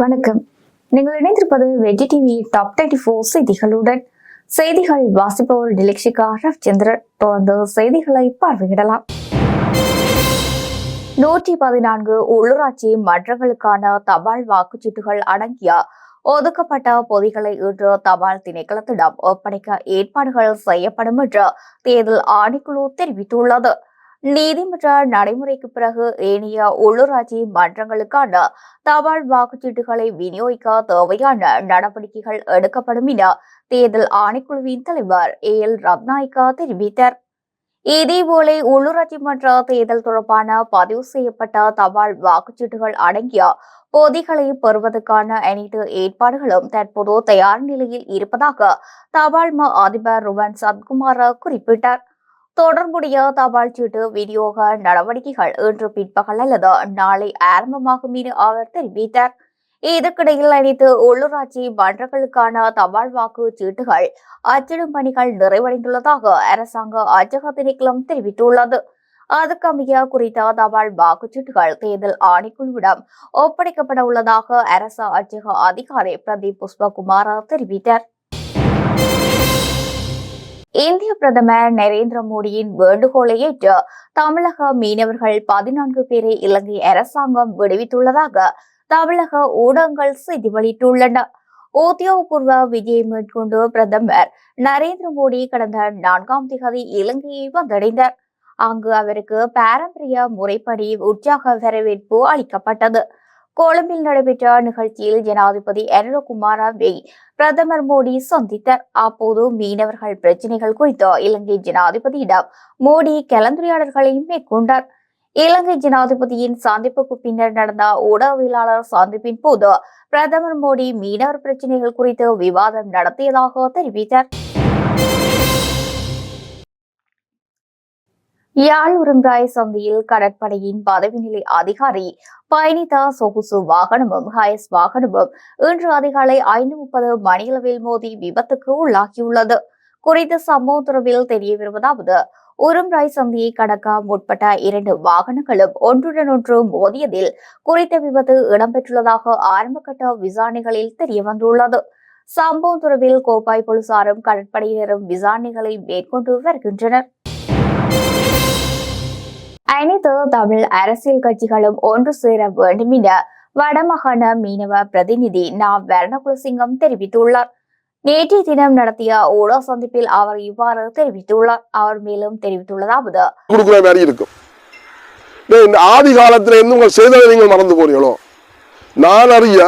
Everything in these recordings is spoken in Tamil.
வணக்கம். நீங்கள் இணைந்திருப்பது வெற்றி டிவி டாப் தேர்ட்டி ஃபோர் செய்திகளுடன். செய்திகள் வாசிப்பவர் டிலக்ஷிகா ரவிச்சந்திரன். தொடர்ந்து செய்திகளை பார்வையிடலாம். நூற்றி பதினான்கு உள்ளூராட்சி மன்றங்களுக்கான தபால் வாக்குச்சீட்டுகள் அடங்கிய ஒதுக்கப்பட்ட பொதிகளை இன்று தபால் திணைக்களத்திடம் ஒப்படைக்க ஏற்பாடுகள் செய்யப்படும் என்று தேர்தல் ஆணைக்குழு தெரிவித்துள்ளது. நீதிமன்ற நடைமுறைக்கு பிறகு ஏனைய உள்ளூராட்சி மன்றங்களுக்கான தபால் வாக்குச்சீட்டுகளை விநியோகிக்க தேவையான நடவடிக்கைகள் எடுக்கப்படும் என தேர்தல் ஆணைக்குழுவின் தலைவர் ஏ எல் ரத்நாயக்கா தெரிவித்தார். இதேபோல உள்ளூராட்சி மன்ற தேர்தல் தொடர்பான பதிவு செய்யப்பட்ட தபால் வாக்குச்சீட்டுகள் அடங்கிய பொதிகளை பெறுவதற்கான அனைத்து ஏற்பாடுகளும் தற்போது தயார் நிலையில் இருப்பதாக தபால் ம அதிபர் ருவன் சத்குமார் குறிப்பிட்டார். தொடர்புடைய தபால் சீட்டு விநியோக நடவடிக்கைகள் இன்று பிற்பகல் அல்லது நாளை ஆரம்பமாகும் என அவர் தெரிவித்தார். இதற்கிடையில் அனைத்து உள்ளூராட்சி மன்றங்களுக்கான தபால் வாக்கு சீட்டுகள் அச்சிடும் பணிகள் நிறைவடைந்துள்ளதாக அரசாங்க அச்சக தெரிவித்துள்ளது. அதுக்கமைய குறித்த தபால் வாக்குச்சீட்டுகள் தேர்தல் ஆணைக்குழுவிடம் ஒப்படைக்கப்பட உள்ளதாக அரசு அச்சக அதிகாரி பிரதீப் புஷ்பகுமார் தெரிவித்தார். இந்திய பிரதமர் நரேந்திர மோடியின் வேண்டுகோளை ஏற்று தமிழக மீனவர்கள் பதினான்கு பேரை இலங்கை அரசாங்கம் விடுவித்துள்ளதாக தமிழக ஊடகங்கள் செய்தி வெளியிட்டுள்ளன. உத்தியோகபூர்வ விஜயம் மேற்கொண்டு பிரதமர் நரேந்திர மோடி கடந்த நான்காம் திகதி இலங்கையை வந்தடைந்தார். அங்கு அவருக்கு பாரம்பரிய முறைப்படி உற்சாக வரவேற்பு அளிக்கப்பட்டது. கொழும்பில் நடைபெற்ற நிகழ்ச்சியில் ஜனாதிபதி அருணகுமாரவை பிரதமர் மோடி சந்தித்தார். அப்போது மீனவர்கள் பிரச்சினைகள் குறித்து இலங்கை ஜனாதிபதியிடம் மோடி கலந்துரையாடல்களை மேற்கொண்டார். இலங்கை ஜனாதிபதியின் சந்திப்புக்கு பின்னர் நடந்த ஊடகவியலாளர் சந்திப்பின் போது பிரதமர் மோடி மீனவர் பிரச்சினைகள் குறித்து விவாதம் நடத்தியதாக தெரிவித்தார். யாழ் உரும்ராய் சந்தையில் கடற்படையின் பதவி நிலை அதிகாரி பயணித்த சொகுசு வாகனமும் ஹயஸ் வாகனமும் இன்று அதிகாலை ஐந்து முப்பது மணியளவில் மோதி விபத்துக்கு உள்ளாகியுள்ளது. குறித்த சம்பவம் தொடர்பில் தெரிய வருவதாவது உரும்ராய் சந்தியை கடக்க முற்பட்ட இரண்டு வாகனங்களும் ஒன்றுடன் ஒன்று மோதியதில் குறித்த விபத்து இடம்பெற்றுள்ளதாக ஆரம்பகட்ட விசாரணைகளில் தெரியவந்துள்ளது. சம்பவம் தொடர்பில் கோப்பாய் போலீசாரும் கடற்படையினரும் விசாரணைகளை மேற்கொண்டு வருகின்றனர். அனைத்து தமிழ் அரசியல் கட்சிகளும் ஒன்று சேர வேண்டும் என வடமாகாண மீனவ பிரதிநிதி நா வர்ணகுலசிங்கம் தெரிவித்துள்ளார். நேற்றைய தினம் நடத்திய ஊடக சந்திப்பில் அவர் இவ்வாறு தெரிவித்துள்ளார். அவர் மேலும் தெரிவித்துள்ளதாவது கொடுக்குற மாதிரி இருக்கும். இந்த ஆதி காலத்துல இருந்து உங்கள் செய்ததை நீங்கள் மறந்து போறீங்களோ நான் அறிய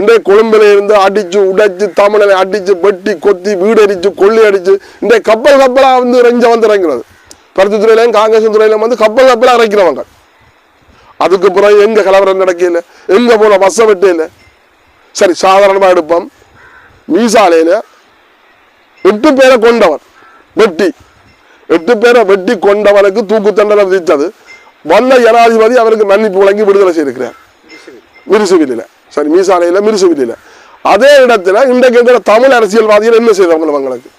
இன்றைய கொழும்புல இருந்து அடிச்சு உடைச்சு தமிழனை அடிச்சு வெட்டி கொத்தி வீடு அடிச்சு கொள்ளி அடிச்சு இன்றைய கப்பல் கப்பலா வந்து ரெஞ்ச வந்து இறங்குறது. பருத்தி துறையிலையும் காங்கிரஸ் துறையிலும் வந்து கப்பல் கப்பலா இறக்கிறவங்க அதுக்கு பிறகு எங்க கலவரம் நடக்கல எங்க போன பஸ்ஸை வெட்டையில சரி சாதாரணமா எடுப்போம். மீசாலையில எட்டு பேரை கொண்டவர் வெட்டி. எட்டு பேரை வெட்டி கொண்டவனுக்கு தூக்கு தண்டனை விதித்தது. வந்த ஜனாதிபதி அவருக்கு மன்னிப்பு வழங்கி விடுதலை செய்திருக்கிறார். மிருசுவிலில் சரி மீசாலையில் மிருசுவிலில் அதே இடத்துல இன்றைக்கு இருக்கிற தமிழ் அரசியல்வாதிகள் என்ன செய்தவங்க அவங்களுக்கு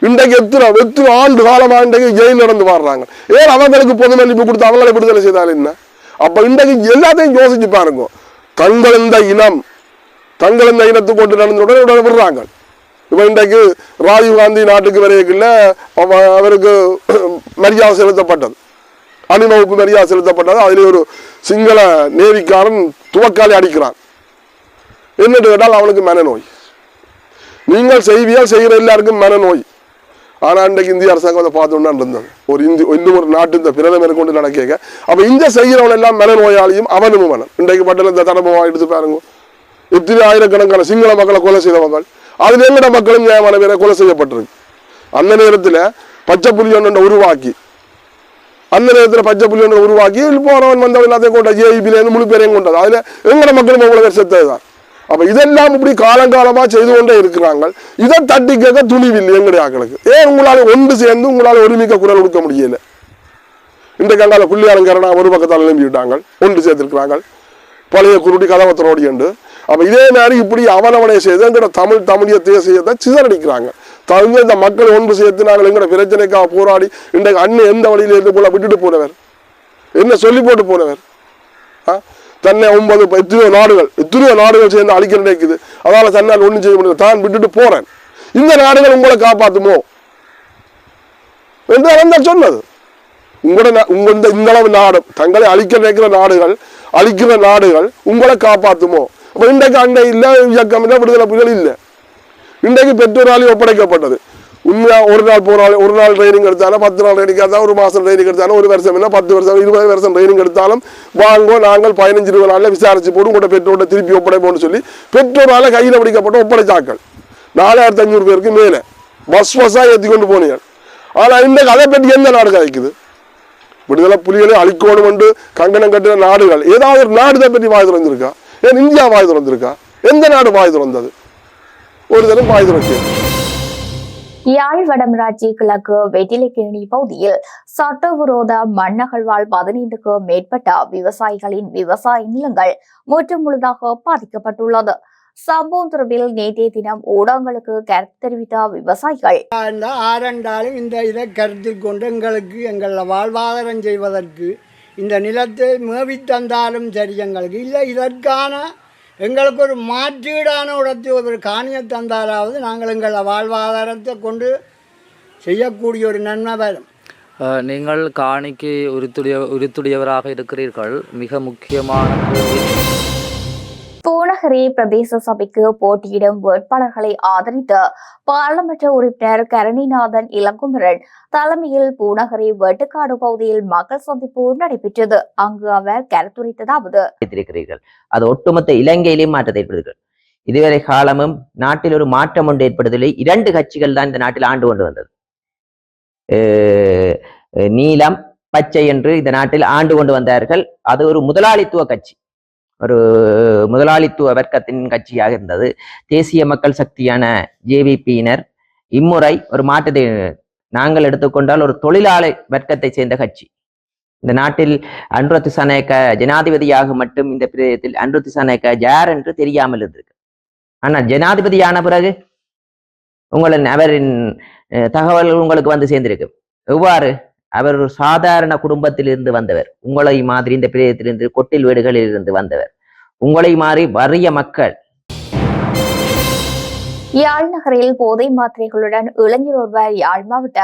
இன்றைக்கு எத்தனை எத்தனை ஆண்டு காலமா இன்றைக்கு ஜெயில் நடந்து வாடுறாங்க ஏன் அவங்களுக்கு பொது மன்னிப்பு கொடுத்து அவங்களை விடுதலை செய்தால் என்ன? அப்போ இன்றைக்கு எல்லாத்தையும் யோசிச்சு பாருங்க. தங்கள் இந்த இனம் தங்கள் இந்த இனத்து கொண்டு நடந்த உடனே உடனே விடுறாங்க. இப்போ இன்றைக்கு ராஜீவ்காந்தி நாட்டுக்கு வரையக்குள்ள அவ- அவருக்கு மரியாதை செலுத்தப்பட்டது. அணிவகுப்பு மரியாதை செலுத்தப்பட்டது. அதில் ஒரு சிங்கள நேவிக்காரன் துவக்காலி அடிக்கிறான். என்னட்டு கேட்டால் அவனுக்கு மனநோய். நீங்கள் செய்வியால் செய்கிற எல்லாருக்கும் மனநோய். ஆனால் இன்றைக்கு இந்திய அரசாங்கம் அதை பார்த்தோன்னா இருந்தது. ஒரு இந்தி இன்னும் ஒரு நாட்டு இந்த பிரதமரை மேற்கொண்டு நடக்க அப்போ இந்த செய்கிறவன் எல்லாம் மன நோயாளியும் அவனும் மனம் இன்றைக்கு பட்டல இந்த தரமாக எடுத்து பாருங்க. எத்தனை ஆயிரக்கணக்கான சிங்கள மக்களை கொலை செய்தவங்க அதில் எங்கட மக்களும் நியாயமான பேரை கொலை செய்யப்பட்டிருக்கு. அந்த நேரத்தில் பச்சை புலி ஒன்றை உருவாக்கி. அந்த நேரத்தில் பச்சை புலி ஒன்றை உருவாக்கி போறவன் வந்தவன் எல்லாத்தையும் கொண்டா ஜேஇபிலேருந்து முழு பேரையும் கொண்டது. அதில் எங்கட மக்களும் அவ்வளோ பேர் செத்தது தான் அப்போ இதெல்லாம் இப்படி காலங்காலமாக செய்து கொண்டே இருக்கிறாங்க. இதை தட்டி கேட்க துணிவில்லை எங்களுடைய ஆக்களுக்கு ஏன் உங்களால் ஒன்று சேர்ந்து உங்களால் ஒருமிக்க குரல் கொடுக்க முடியல? இந்த கங்கால புள்ளியாரங்கரனா ஒரு பக்கத்தால் எழும்பிவிட்டாங்க ஒன்று சேர்த்திருக்கிறாங்க. பழைய குருடி கதவத்தரோடி உண்டு அப்போ இதே மாதிரி இப்படி அவனவனை செய்து எங்களோட தமிழ் தமிழிய தேசியத்தை சிதறடிக்கிறாங்க. தமிழ் இந்த மக்கள் ஒன்று சேர்த்து நாங்கள் எங்களோட பிரச்சனைக்காக போராடி இன்றைக்கு அண்ணன் எந்த வழியில இருந்து போல விட்டுட்டு போனவர்? என்ன சொல்லி போட்டு போனவர்? ஆ? தன்னை ஒன்பது எத்தனையோ நாடுகள் எத்தனையோ நாடுகள் சேர்ந்து அழிக்க நினைக்குது. அதனால தன்னால் ஒண்ணும் செய்ய முடியாது தான் விட்டுட்டு போறேன். இந்த நாடுகள் உங்களை காப்பாத்துமோ? என்று அவன் தான் சொன்னது. உங்களோட உங்கள் உங்க இந்த இந்த அளவு நாடு தங்களை அழிக்க நினைக்கிற நாடுகள் அழிக்கிற நாடுகள் உங்களை காப்பாத்துமோ? அப்ப இன்றைக்கு அண்டை இல்லை இயக்கம் இல்லை விடுதலை புலிகள் இல்லை. இன்றைக்கு பெற்றோராலையும் ஒப்படைக்கப்பட்டது. உண்மையா ஒரு நாள் போனாலும் ஒரு நாள் ட்ரைனிங் எடுத்தாலும் பத்து நாள் ட்ரைனிங் எடுத்தாலும் ஒரு மாசம் ட்ரைனிங் எடுத்தாலும் ஒரு வருஷம் இல்லை பத்து வருஷம் இருபது வருஷம் ட்ரைனிங் எடுத்தாலும் வாங்கோ நாங்கள் பதினஞ்சு இருபது நாளில் விசாரிச்சு போட்டு உங்களோட பெற்றோர்கிட்ட திருப்பி ஒப்படைப்போம்னு சொல்லி பெற்றோரால் கையில் பிடிக்கப்பட்ட ஒப்படைச்சாக்கள். நாலாயிரத்தி அஞ்சூறு பேருக்கு மேலே. பஸ் பஸ்ஸாக ஏற்றி கொண்டு போனீங்க. ஆனால் இந்த கதை பற்றி எந்த நாடு கதைக்குது? விடுதலை புலிகளை அழிக்கணும் என்று கங்கணம் கட்டின நாடுகள். ஏதாவது ஒரு நாடு தான் பற்றி வாய் திறந்திருக்கா? ஏன் இந்தியா வாய் திறந்திருக்கா? எந்த நாடு வாய் திறந்தது? ஒரு தரம் வாய் திறக்கு. யாழ் வடமராட்சி கிழக்கு வெட்டிலைக்கேணி பகுதியில் சட்டவிரோத மண்ணகழ்வால் பதினைந்துக்கு மேற்பட்ட விவசாயிகளின் விவசாய நிலங்கள் முற்று முழுதாக பாதிக்கப்பட்டுள்ளது. சம்பவம் தொடர்பில் நேற்றைய தினம் ஊடகங்களுக்கு கருத்து தெரிவித்த விவசாயிகள் ஆரண்டாலும் இந்த இதை கருத்தில் கொண்டு எங்களுக்கு எங்களை வாழ்வாதாரம் செய்வதற்கு இந்த நிலத்தை மேவி தந்தாலும் சரி எங்களுக்கு இல்லை. இதற்கான எங்களுக்கு ஒரு மாற்றீடான இடத்தை ஒரு காணியம் தந்தாலாவது நாங்கள் எங்கள் வாழ்வாதாரத்தை கொண்டு செய்யக்கூடிய ஒரு நன்மை வரும் நீங்கள் காணிக்கு உரித்துடைய உரித்துடையவராக இருக்கிறீர்கள். மிக முக்கியமான வடகரை பிரதேச சபைக்கு போட்டியிடும் வேட்பாளர்களை ஆதரித்த பாராளுமன்ற உறுப்பினர் கரணிநாதன் இளங்குமரன் தலைமையில் பூநகரி வெட்டுக்காடு பகுதியில் மக்கள் சந்திப்பு நடைபெற்றது. அங்கு அவர் கருத்துரைத்ததாவது. அது ஒட்டுமொத்த இலங்கையிலேயும் மாற்றத்தை ஏற்படுத்துகிறது. இதுவரை காலமும் நாட்டில் ஒரு மாற்றம் ஒன்று ஏற்படுவதில்லை. இரண்டு கட்சிகள் தான் இந்த நாட்டில் ஆண்டு கொண்டு வந்தது. நீலம் பச்சை என்று இந்த நாட்டில் ஆண்டு கொண்டு வந்தார்கள். அது ஒரு முதலாளித்துவ கட்சி. ஒரு முதலாளித்துவ வர்க்கத்தின் கட்சியாக இருந்தது. தேசிய மக்கள் சக்தியான ஜேவிபியினர் இம்முறை ஒரு மாற்றத்தை நாங்கள் எடுத்துக்கொண்டால் ஒரு தொழிலாளி வர்க்கத்தை சேர்ந்த கட்சி. இந்த நாட்டில் அன்ரு திசாநாயக்க ஜனாதிபதியாக மட்டும் இந்த பிரதேசத்தில் அன்ரு திசாநாயக்க யார் என்று தெரியாமல் இருந்திருக்கு. ஆனால் ஜனாதிபதியான பிறகு உங்களின் அவரின் தகவல் உங்களுக்கு வந்து சேர்ந்திருக்கு. எவ்வாறு அவர் ஒரு சாதாரண குடும்பத்திலிருந்து வந்தவர். உங்களை மாதிரி இந்த பிரதேசத்திலிருந்து கொட்டில் வீடுகளில் இருந்து வந்தவர். உங்களை மாதிரி வறிய மக்கள். யாழ் நகரில் போதை மாத்திரைகளுடன் இளைஞர் ஒருவர் யாழ் மாவட்ட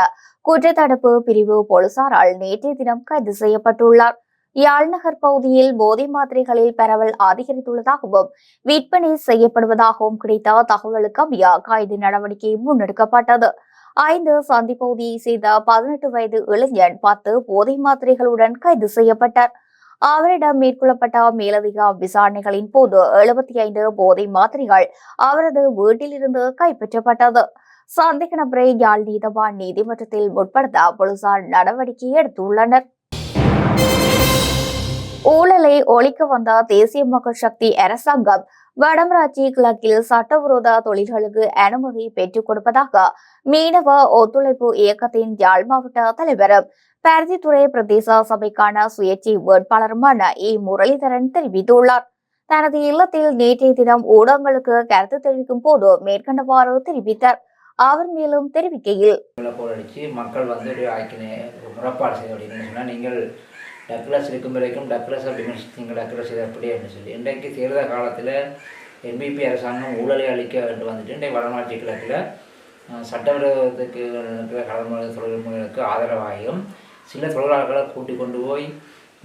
குற்றத்தடுப்பு பிரிவு போலீசாரால் நேற்றைய தினம் கைது செய்யப்பட்டுள்ளார். யாழ்நகர் பகுதியில் போதை மாத்திரைகளில் பரவல் அதிகரித்துள்ளதாகவும் விற்பனை செய்யப்படுவதாகவும் கிடைத்த தகவலுக்கு அமைய கைது நடவடிக்கை முன்னெடுக்கப்பட்டது. ஐந்து சந்தி பகுதியை சேர்ந்த பதினெட்டு வயது இளைஞன் பத்து போதை மாத்திரைகளுடன் கைது செய்யப்பட்டார். அவரிடம் மேற்கொள்ளப்பட்ட மேலதிக விசாரணைகளின் போது எழுபத்தி ஐந்து போதை மாத்திரைகள் அவரது வீட்டிலிருந்து கைப்பற்றப்பட்டது. சந்தேக நபரை யாழ் நீதவான் நீதிமன்றத்தில் முற்படுத்த போலீசார் நடவடிக்கை எடுத்துள்ளனர். ஊழலை ஒழிக்க வந்த தேசிய மக்கள் சக்தி அரசாங்கம் வடமராட்சி கிழக்கில் சட்டவிரோத தொழில்களுக்கு அனுமதி பெற்றுக் கொடுப்பதாக மீனவ ஒத்துழைப்பு இயக்கத்தின் யாழ் மாவட்ட தலைவரும் பருத்தித்துறை பிரதேச சபைக்கான சுயேட்சை வேட்பாளருமான இ. முரளிதரன் தெரிவித்துள்ளார். தனது இல்லத்தில் நேற்றைய தினம் ஊடகங்களுக்கு கருத்து தெரிவிக்கும் போது மேற்கண்டவாறு தெரிவித்தார். அவர் மேலும் தெரிவிக்கையில் போரடிச்சு மக்கள் வந்து ஒரு முறப்பாடு செய்ய அப்படின்னு சொன்னால் நீங்கள் டக்ளஸ் இருக்கும் வரைக்கும் டக்ளஸ் அப்படின்னு நீங்கள் டக்ளஸ் இது அப்படி அப்படின்னு சொல்லி. இன்றைக்கு தேர்தல் காலத்தில் என்பிபி அரசாங்கம் ஊழலை அளிக்க வேண்டும் வந்துட்டு இன்றைக்கு வடநாட்டு கிழக்கில் சட்டவிரோதத்துக்கு இருக்கிற கடற்கரை தொழில்முறைகளுக்கு ஆதரவாகியும் சில தொழிலாளர்களை கூட்டிக் கொண்டு போய்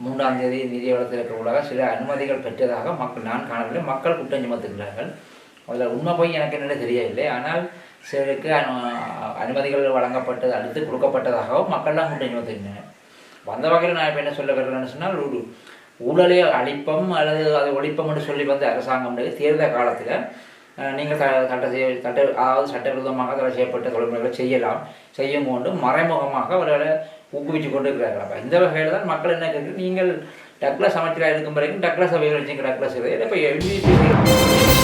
மூன்றாம் தேதி நிதி வளத்தில் இருக்கக்கூடாக சில அனுமதிகள் பெற்றதாக மக்கள் நான் காணவில்லை. மக்கள் குற்றம் சுமத்துகிறார்கள் அதில் உண்மை போய் எனக்கு என்னென்னு தெரியவில்லை. ஆனால் சிலருக்கு அனுமதிகள் வழங்கப்பட்டது அடுத்து கொடுக்கப்பட்டதாகவும் மக்கள்லாம் குற்றம் சுமத்துகின்றனர் வந்த வகையில் நான் இப்போ என்ன சொல்ல வருகிறேன்னு சொன்னால் ஒரு ஊழலை அழிப்பம் அல்லது அதை ஒழிப்பம் என்று சொல்லி வந்த அரசாங்கம் தேர்தல் காலத்தில் நீங்கள் த சட்ட செய்ய சட்ட அதாவது சட்டவிரோதமாக தடை செய்யப்பட்ட தொழில்முறைகளை செய்யலாம் செய்யும் கொண்டு மறைமுகமாக அவர்களை ஊக்குவிச்சு கொண்டு இருக்கிறார்கள் அப்போ இந்த வகையில் தான் மக்கள் என்ன கேட்குறது நீங்கள் டக்ளஸ் அமைச்சராக இருக்கும் வரைக்கும் டக்ளஸ் அவைகள் வச்சுங்க டக்ளஸ் இதை. இப்போ MVP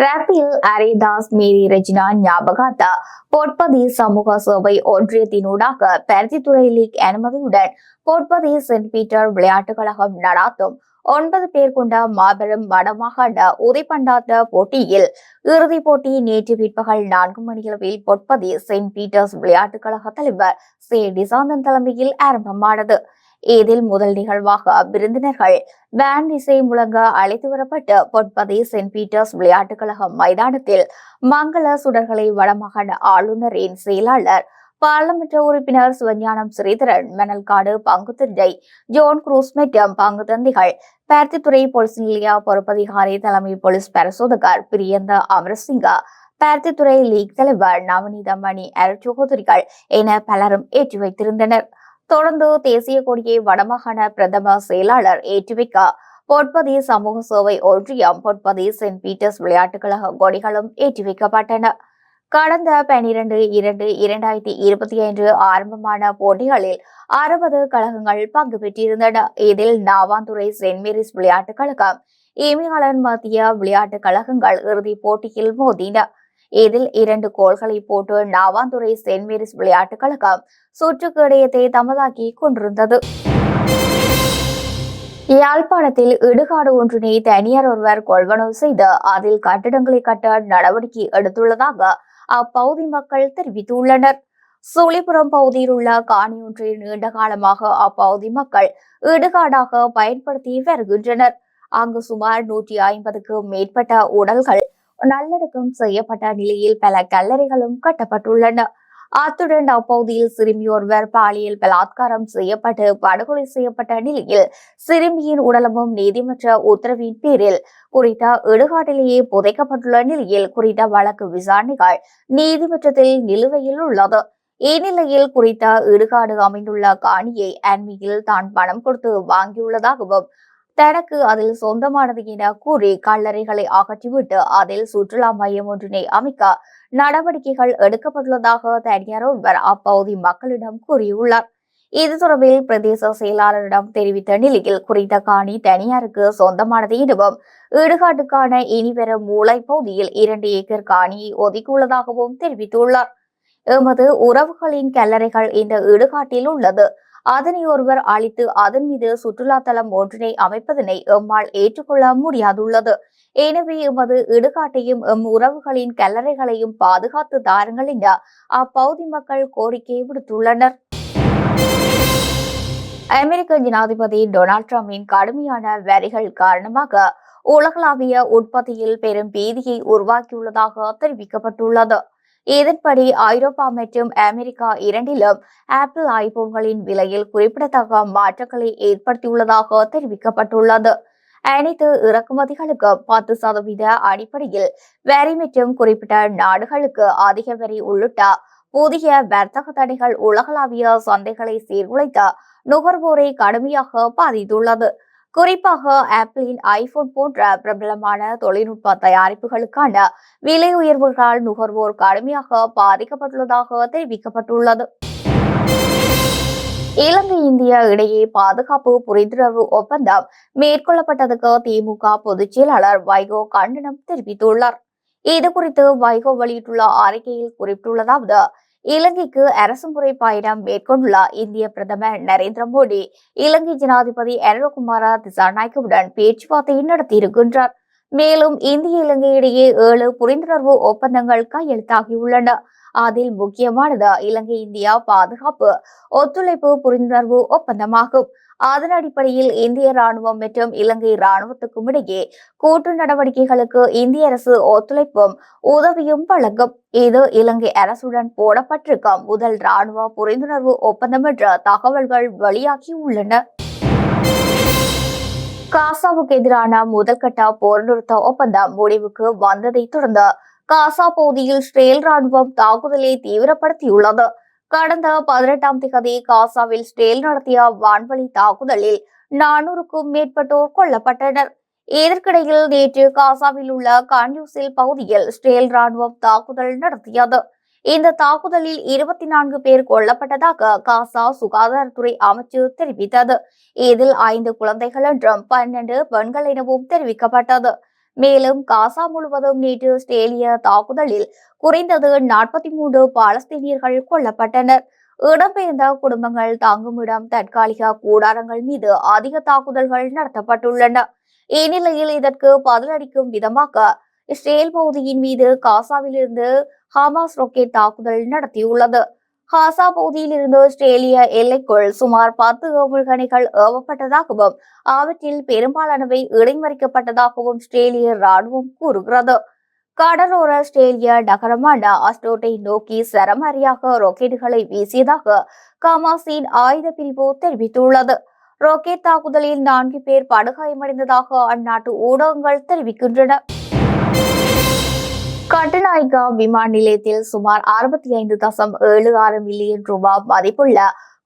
ரேப்பில் அரிதாஸ் மேரி ரெஜினா ஞாபகார்த்த பொற்பதி சமூக சேவை ஒன்றியத்தினூடாக பருத்தித்துறை லீக் அனுமதியுடன் பொற்பதி சென்ட் பீட்டர் விளையாட்டுக் கழகம் நடாத்தும் ஒன்பது பேர் கொண்ட மாபெரும் வடமாகாண உதைப்பந்தாட்ட போட்டியில் இறுதிப் போட்டி நேற்று பிற்பகல் நான்கு மணியளவில் பொற்பதி செயின்ட் பீட்டர்ஸ் விளையாட்டுக் கழக தலைவர் சே டிசாந்தன் தலைமையில் ஆரம்பமானது. இதில் முதல் நிகழ்வாக விருந்தினர்கள் பேண்ட் இசை முழங்க அழைத்து வரப்பட்டு பொன்பதி சென்ட் பீட்டர்ஸ் விளையாட்டுக் கழகம் மைதானத்தில் மங்கள சுடர்களை வடமாகாண ஆளுநரின் செயலாளர் பாராளுமன்ற உறுப்பினர் சிவஞானம் ஸ்ரீதரன் மணல்காடு பங்குத்தந்தை ஜோன் குரூஸ் மற்றும் பங்குத்தந்திகள் பருத்தித்துறை போலீஸ் நிலைய பொறுப்பதிகாரி தலைமை போலீஸ் பரிசோதகர் பிரியந்த அமரசிங்கா பருத்தித்துறை லீக் தலைவர் நவநீத மணி அருட்சகோதரிகள் என பலரும் ஏற்றி வைத்திருந்தனர். தொடர்ந்து தேசிய கொடியை வடமாகாண பிரதம செயலாளர் ஏற்றி பொற்பதி சமூக சேவை ஒன்றியம் பொற்பதி சென்ட் பீட்டர்ஸ் விளையாட்டுக்கழக கொடிகளும் ஏற்றி வைக்கப்பட்டன கடந்த பனிரெண்டு இரண்டு இரண்டாயிரத்தி இருபத்தி ஐந்து ஆரம்பமான போட்டிகளில் அறுபது கழகங்கள் பங்கு பெற்றிருந்தன. இதில் நாவாந்துறை சென்ட் மேரிஸ் விளையாட்டுக் கழகம் இமியாளன் மத்திய விளையாட்டுக் கழகங்கள் இறுதிப் போட்டியில் மோதின. இதில் இரண்டு கோல்களை போட்டு நாவாந்துறை சென்ட் மேரிஸ் விளையாட்டுக் கழகம் சுற்றுக்கு இடையத்தை தமதாக்கி கொண்டிருந்தது. யாழ்ப்பாணத்தில் இடுகாடு ஒன்றினை தனியார் ஒருவர் கொள்வனவு செய்து அதில் கட்டிடங்களை கட்ட நடவடிக்கை எடுத்துள்ளதாக அப்பகுதி மக்கள் தெரிவித்துள்ளனர். சூழிபுரம் பகுதியில் உள்ள காணி ஒன்றை நீண்ட காலமாக அப்பகுதி மக்கள் இடுகாடாக பயன்படுத்தி வருகின்றனர். அங்கு சுமார் நூற்றி ஐம்பதுக்கு மேற்பட்ட உடல்கள் நல்லடக்கம் செய்யப்பட்ட நிலையில் பல கல்லறைகளும் கட்டப்பட்டுள்ளன. அத்துடன் அப்பகுதியில் சிறுமி ஒருவர் பாலியல் பலாத்காரம் செய்யப்பட்டு படுகொலை செய்யப்பட்ட நிலையில் சிறுமியின் உடலமும் நீதிமன்ற உத்தரவின் பேரில் குறித்த இடுகாட்டிலேயே புதைக்கப்பட்டுள்ள நிலையில் குறித்த வழக்கு விசாரணைகள் நீதிமன்றத்தில் நிலுவையில் உள்ளது. இந்நிலையில் குறித்த இடுகாடு அமைந்துள்ள காணியை அண்மையில் தான் பணம் கொடுத்து வாங்கியுள்ளதாகவும் தனக்கு அதில் சொந்தமானது என கூறி கல்லறைகளை அகற்றிவிட்டு அதில் சுற்றுலா மையம் ஒன்றினை அமைக்க நடவடிக்கைகள் எடுக்கப்பட்டுள்ளதாக தனியார் ஒருவர் அப்பகுதி மக்களிடம் கூறியுள்ளார். இது தொடர்பில் பிரதேச செயலாளரிடம் தெரிவித்த நிலையில் குறித்த காணி தனியாருக்கு சொந்தமானது எனவும் ஈடுகாட்டுக்கான இனிவரும் மூளை பகுதியில் இரண்டு ஏக்கர் காணியை ஒதுக்கியுள்ளதாகவும் தெரிவித்துள்ளார். எமது உறவுகளின் கல்லறைகள் இந்த ஈடுகாட்டில் உள்ளது. அதனை ஒருவர் அளித்து அதன் மீது சுற்றுலா தலம் ஒன்றினை அமைப்பதனை எம்மால் ஏற்றுக்கொள்ள முடியாதுள்ளது. எனவே எமது இடுகாட்டையும் எம் உறவுகளின் கல்லறைகளையும் பாதுகாத்து தாருங்கள் என அப்பகுதி மக்கள் கோரிக்கை விடுத்துள்ளனர். அமெரிக்க ஜனாதிபதி டொனால்ட் ட்ரம்பின் கடுமையான வரிகள் காரணமாக உலகளாவிய உற்பத்தியில் பெரும் பீதியை உருவாக்கியுள்ளதாக தெரிவிக்கப்பட்டுள்ளது. இதன்படி ஐரோப்பா மற்றும் அமெரிக்கா இரண்டிலும் ஆப்பிள் ஐபோன்களின் விலையில் குறிப்பிடத்தக்க மாற்றங்களை ஏற்படுத்தியுள்ளதாக தெரிவிக்கப்பட்டுள்ளது. அனைத்து இறக்குமதிகளுக்கும் பத்து சதவீத அடிப்படையில் வரி மற்றும் குறிப்பிட்ட நாடுகளுக்கு அதிக வரி உள்ளிட்ட புதிய வர்த்தக தடைகள் உலகளாவிய சந்தைகளை சீர்குலைத்த நுகர்வோரை கடுமையாக பாதித்துள்ளது. குறிப்பாக ஆப்பிளின் ஐபோன் போன்ற பிரபலமான தொழில்நுட்ப தயாரிப்புகளுக்கான விலை உயர்வுகளால் நுகர்வோர் கடுமையாக பாதிக்கப்பட்டுள்ளதாக தெரிவிக்கப்பட்டுள்ளது. இலங்கை இந்தியா இடையே பாதுகாப்பு புரிந்துணர்வு ஒப்பந்தம் மேற்கொள்ளப்பட்டதுக்கு திமுக பொதுச் செயலாளர் வைகோ கண்டனம் தெரிவித்துள்ளார். இது குறித்து வைகோ வெளியிட்டுள்ள அறிக்கையில் குறிப்பிட்டுள்ளதாவது இலங்கைக்கு அரசுமுறை பயணம் மேற்கொண்டுள்ளார் இந்திய பிரதமர் நரேந்திர மோடி இலங்கை ஜனாதிபதி அருண்குமார திசாநாயக்கவுடன் பேச்சுவார்த்தை நடத்தியிருக்கின்றார். மேலும் இந்திய இலங்கை இடையே ஏழு புரிந்துணர்வு ஒப்பந்தங்கள் கையெழுத்தாகியுள்ளன. அதில் முக்கியமானது இலங்கை இந்தியா பாதுகாப்பு ஒத்துழைப்பு புரிந்துணர்வு ஒப்பந்தமாகும். அதன் அடிப்படையில் இந்திய ராணுவம் மற்றும் இலங்கை ராணுவத்துக்கும் இடையே கூட்டு நடவடிக்கைகளுக்கு இந்திய அரசு ஒத்துழைப்பும் உதவியும் வழங்கும். இது இலங்கை அரசுடன் போடப்பட்டிருக்கும் முதல் ராணுவ புரிந்துணர்வு ஒப்பந்தம் என்ற தகவல்கள் வெளியாகியுள்ளன காசாவுக்கு எதிரான முதல்கட்ட போர் நிறுத்த ஒப்பந்தம் முடிவுக்கு வந்ததை தொடர்ந்து காசா பகுதியில் இஸ்ரேல் ராணுவம் தாக்குதலை தீவிரப்படுத்தியுள்ளது. கடந்த பதினெட்டாம் திகதி காசாவில் இஸ்ரேல் நடத்திய வான்வழி தாக்குதலில் நானூறுக்கும் மேற்பட்டோர் கொல்லப்பட்டனர். இதற்கிடையில் நேற்று காசாவில் உள்ள கான்யூசில் பகுதியில் இஸ்ரேல் ராணுவம் தாக்குதல் நடத்தியது. இந்த தாக்குதலில் இருபத்தி நான்கு பேர் கொல்லப்பட்டதாக காசா சுகாதாரத்துறை அமைச்சு தெரிவித்தது. இதில் ஐந்து குழந்தைகள் என்றும் பன்னெண்டு பெண்கள் எனவும் தெரிவிக்கப்பட்டது. மேலும் காசா முழுவதும் நேற்று இஸ்ரேலிய தாக்குதலில் குறைந்தது நாற்பத்தி மூன்று பாலஸ்தீனியர்கள் கொல்லப்பட்டனர். இடம்பெயர்ந்த குடும்பங்கள் தங்குமிடம் தற்காலிக கூடாரங்கள் மீது அதிக தாக்குதல்கள் நடத்தப்பட்டுள்ளன. இந்நிலையில் இதற்கு பதிலளிக்கும் விதமாக இஸ்ரேல் பகுதியின் மீது காசாவிலிருந்து ஹமாஸ் ராக்கெட் தாக்குதல் நடத்தியுள்ளது. ஹாசா பகுதியில் இருந்து ஆஸ்திரேலிய எல்லைக்குள் சுமார் பத்து ஏவுகணைகள் ஏவப்பட்டதாகவும் அவற்றில் பெரும்பாலானவை இடைமறிக்கப்பட்டதாகவும் ஆஸ்திரேலிய ராணுவம் கூறுகிறது. கடலோர ஆஸ்திரேலிய நகரமான ஆஸ்டோட்டை நோக்கி சரமாரியாக ராக்கெட்டுகளை வீசியதாக கமாசின் ஆயுத பிரிவு தெரிவித்துள்ளது. ராக்கெட் தாக்குதலில் நான்கு பேர் படுகாயமடைந்ததாக அந்நாட்டு ஊடகங்கள் தெரிவிக்கின்றன. கட்டுநாயக்கா விமான நிலையத்தில் சுமார் அறுபத்தி ஐந்து தசம் ஏழு ஆறு மில்லியன் ரூபாய் மதிப்புள்ள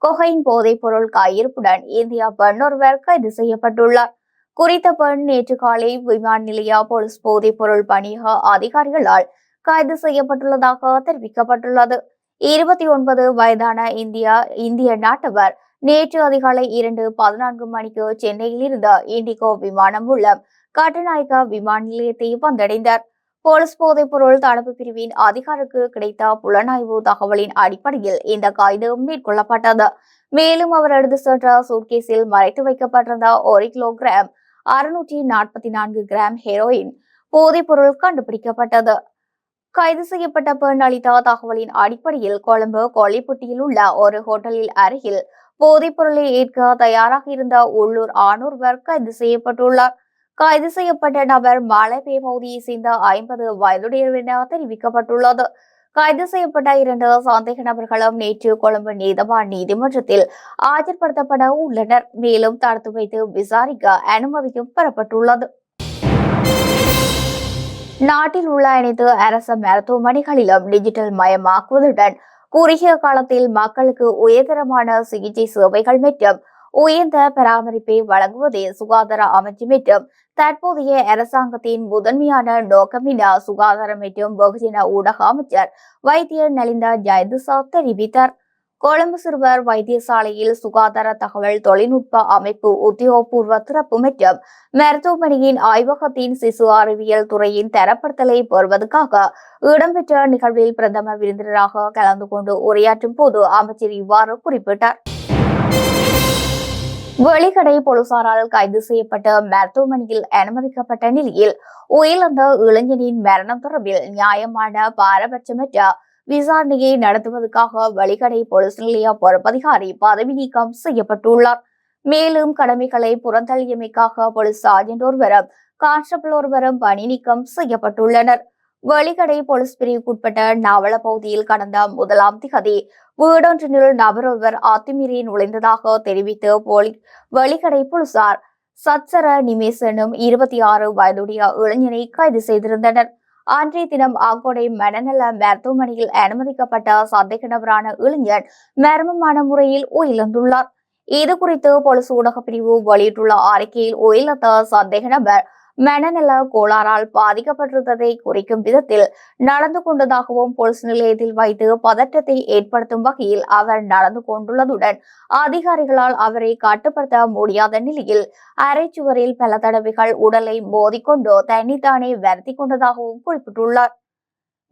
கொகைன் போதைப் பொருள் கையிருப்புடன் இந்தியா பெண் ஒருவர் கைது செய்யப்பட்டுள்ளார். குறித்த பெண் நேற்று காலை விமான நிலைய போலீஸ் போதைப் பொருள் பணியக அதிகாரிகளால் கைது செய்யப்பட்டுள்ளதாக தெரிவிக்கப்பட்டுள்ளது. இருபத்தி ஒன்பது வயதான இந்தியா இந்திய நாட்டவர் நேற்று அதிகாலை இரண்டு பதினான்கு மணிக்கு சென்னையில் இருந்த இண்டிகோ விமானம் மூலம் கட்டுநாயக்கா விமான நிலையத்தை வந்தடைந்தார். போலீஸ் போதைப் பொருள் தடுப்பு பிரிவின் அதிகாரிக்கு கிடைத்த புலனாய்வு தகவலின் அடிப்படையில் இந்த கைது மேற்கொள்ளப்பட்டது. மேலும் அவர் எடுத்து சென்ற சூட்கேஸில் மறைத்து வைக்கப்பட்டிருந்த ஒரு கிலோகிராம் அறுநூற்றி நாற்பத்தி நான்கு கிராம் ஹெரோயின் போதைப் பொருள் கண்டுபிடிக்கப்பட்டது. கைது செய்யப்பட்ட பெண் அளித்த தகவலின் அடிப்படையில் கொழும்பு கொல்லிப்பட்டியில் உள்ள ஒரு ஹோட்டலில் அருகில் போதைப் பொருளை ஏற்க தயாராக இருந்த உள்ளூர் ஆணொருவர் கைது செய்யப்பட்டுள்ளார். கைது செய்யப்பட்ட நபர் மலைப்பே பகுதியை சேர்ந்த ஐம்பது வயதுடையவர் என தெரிவிக்கப்பட்டுள்ளது. கைது செய்யப்பட்ட இரண்டு சந்தேக நபர்களும் நேற்று கொழும்பு நீதவான் நீதிமன்றத்தில் ஆஜர்படுத்தப்பட உள்ளனர். மேலும் தடுத்து வைத்து விசாரிக்க அனுமதியும் பெறப்பட்டுள்ளது. நாட்டில் உள்ள அனைத்து அரசு மருத்துவமனைகளிலும் டிஜிட்டல் மயமாக்குவதுடன் குறுகிய காலத்தில் மக்களுக்கு உயர்தரமான சிகிச்சை சேவைகள் மற்றும் உயர்ந்த பராமரிப்பை வழங்குவதே சுகாதார அமைச்சு மற்றும் தற்போதைய அரசாங்கத்தின் முதன்மையான நோக்கமிட சுகாதாரம் மற்றும் வெகுஜன ஊடக அமைச்சர் வைத்தியர் நலிந்தா ஜெயதிசா தெரிவித்தார். கொழும்பு சிறுவர் வைத்தியசாலையில் சுகாதார தகவல் தொழில்நுட்ப அமைப்பு உத்தியோகபூர்வ திறப்பு மற்றும் மருத்துவமனையின் ஆய்வகத்தின் சிசு அறிவியல் துறையின் தரப்படுத்தலை பெறுவதற்காக இடம்பெற்ற நிகழ்வில் பிரதம விருந்தினராக கலந்து கொண்டு உரையாற்றும் போது அமைச்சர் இவ்வாறு குறிப்பிட்டார். வெளிக்கடை போலீசாரால் கைது செய்யப்பட்டு மருத்துவமனையில் அனுமதிக்கப்பட்ட நிலையில் உயிரிழந்த இளைஞனின் மரணம் தொடர்பில் நியாயமான பாரபட்சமற்ற விசாரணையை நடத்துவதற்காக வெளிக்கடை போலீஸ் நிலைய பொறுப்பதிகாரி பதவி நீக்கம் செய்யப்பட்டுள்ளார் மேலும் கடமைகளை புறந்தள்ளியமைக்காக போலீஸ் சார்ஜென்ட் ஒருவரும் கான்ஸ்டபிள் ஒருவரும் பணி நீக்கம் செய்யப்பட்டுள்ளனர் வெளிக்கடை போலீஸ் பிரிவுக்குட்பட்ட நவள பகுதியில் கடந்த முதலாம் திகதி வீடொன்றினுள் நபர் ஒருவர் அத்துமீறி நுழைந்ததாக தெரிவித்து போலி வெளிக்கடை போலீசார் சத்சர நிமேஷ் எனும் இருபத்தி ஆறு வயதுடைய இளைஞனை கைது செய்திருந்தனர். அன்றைய தினம் ஆங்கோடை மனநல மருத்துவமனையில் அனுமதிக்கப்பட்ட சந்தேக நபரான இளைஞர் மர்மமான முறையில் உயிரிழந்துள்ளார். இது குறித்து போலீஸ் ஊடக பிரிவு வெளியிட்டுள்ள அறிக்கையில் உயிரிழந்த சந்தேக நபர் மனநல கோளாறால் பாதிக்கப்பட்டிருந்ததை குறிக்கும் விதத்தில் நடந்து கொண்டதாகவும் போலீஸ் நிலையத்தில் வைத்து பதற்றத்தை ஏற்படுத்தும் வகையில் அவர் நடந்து கொண்டுள்ளதுடன் அதிகாரிகளால் அவரை கட்டுப்படுத்த முடியாத நிலையில் அரைச்சுவரில் பல தடவைகள் உடலை மோதிக்கொண்டு தன்னைத்தானே வருத்தி கொண்டதாகவும் குறிப்பிட்டுள்ளார்.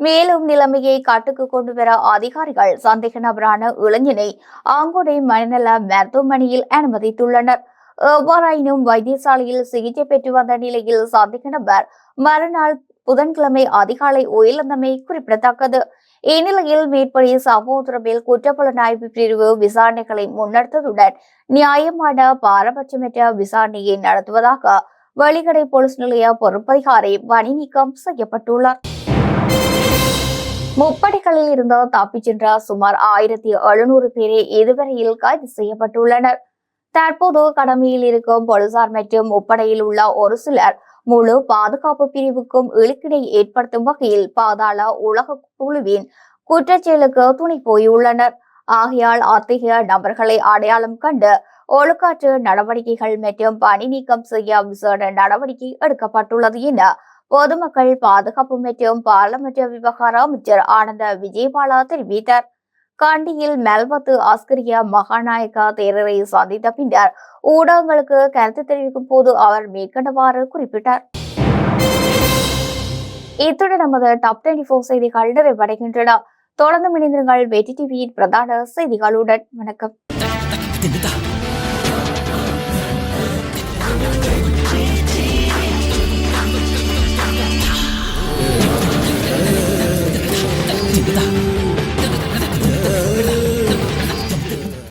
மேலும் நிலைமையை காட்டுக்கு கொண்டு வர அதிகாரிகள் சந்தேக நபரான இளைஞனை ஆங்கோடை மனநல மருத்துவமனையில் அனுமதித்துள்ளனர். எவ்வாறாயினும் வைத்தியசாலையில் சிகிச்சை பெற்று வந்த நிலையில் சந்தேக நபர் மறுநாள் புதன்கிழமை அதிகாலை உயிரிழந்தமை குறிப்பிடத்தக்கது. இந்நிலையில் மேற்படி சம்பவ தொடர்பில் குற்றப்புலனாய்வு பிரிவு விசாரணைகளை முன்னெடுத்ததுடன் நியாயமான பாரபட்சமற்ற விசாரணையை நடத்துவதாக வெளிக்கடை போலீஸ் நிலைய பொறுப்பதிகாரி பணி நீக்கம் செய்யப்பட்டுள்ளார். முப்படைகளில் இருந்து தப்பிச் சென்ற சுமார் ஆயிரத்தி எழுநூறு பேரை இதுவரையில் கைது செய்யப்பட்டுள்ளனர். தற்போது கடமையில் இருக்கும் போலீசார் மற்றும் முப்படையில் உள்ள ஒரு சிலர் முழு பாதுகாப்பு பிரிவுக்கும் இழுக்கிடை ஏற்படுத்தும் வகையில் பாதாள உலக குழுவின் குற்றச்செயலுக்கு துணை போயுள்ளனர். ஆகையால் அத்தகைய நபர்களை அடையாளம் கண்டு ஒழுக்காற்று நடவடிக்கைகள் மற்றும் பணி நீக்கம் செய்ய விசேட நடவடிக்கை எடுக்கப்பட்டுள்ளது என பொதுமக்கள் பாதுகாப்பு மற்றும் பாராளுமன்ற விவகார அமைச்சர் ஆனந்த விஜயபாலா தெரிவித்தார். காண்டியில் மெல்வத்து ஆஸ்கிரியா மகாநாயகா தேரரை சந்தித்த பின்னர் ஊடகங்களுக்கு கருத்து தெரிவிக்கும் போது அவர் மேற்கண்டவாறு குறிப்பிட்டார். இத்துடன் நமது டாப் டுவெண்டி போர் செய்திகள் நிறைவடைகின்றன. தொடர்ந்து இணைந்திருங்கள் வெற்றி டிவியின் பிரதான செய்திகளுடன். வணக்கம்.